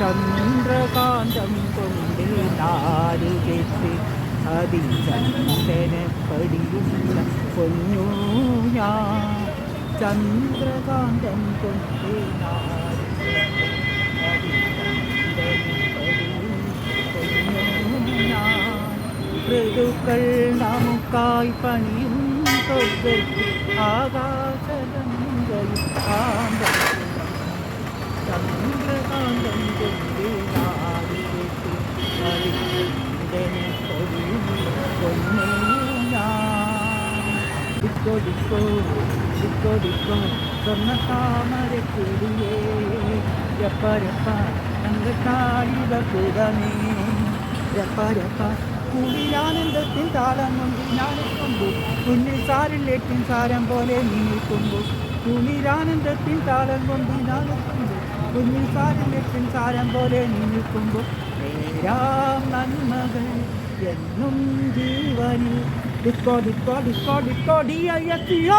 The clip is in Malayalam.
ചന്ദ്രകാന്തം കൊണ്ട് നാല് കെട്ട് അതിചന്ദന പടിയുള്ള പൊന്നു ഞാൻ. ചന്ദ്രകാന്തം കൊണ്ട് നാല് കെട്ട് ഋതുക്കൾ നമുക്കായി പണിയും സ്വർഗത്തിൽ ആകാശഗംഗയും കാന്തം ചന്ദ്രകാന്തം കൊണ്ട് നാളിലേക്ക് കളിച്ചനെ പൊഴിയും പൊന്നു ഞാൻ ഡിക്കോ ഡിക്കോ ഡിക്കോ സ്വർണ താമര കിളിയേ രപ്പ രപ്പ തങ്കത്താഴിക കുടമേ രപ്പ രപ്പ കുളിരാനന്ദത്തിൻ താളം കൊണ്ട് ഞാനെത്തുമ്പോ കുഞ്ഞിൽ സാരിലേറ്റിൻ സാരം പോലെ നീ നിൽക്കുമ്പോ കുളിരാനന്ദത്തിൻ താളം കൊണ്ട് ഞാനെത്തുമ്പോ സാരിലേറ്റിൻ സാരം പോലെ നിൽക്കുമ്പോൾ നിൽക്കുമ്പോ നന്മകൾ എന്നും ജീവനിൽ. ഡിക്കോ ഡിക്കോ ഡിക്കോ ഡിക്കോ ഡി ഐ എത്തിയോ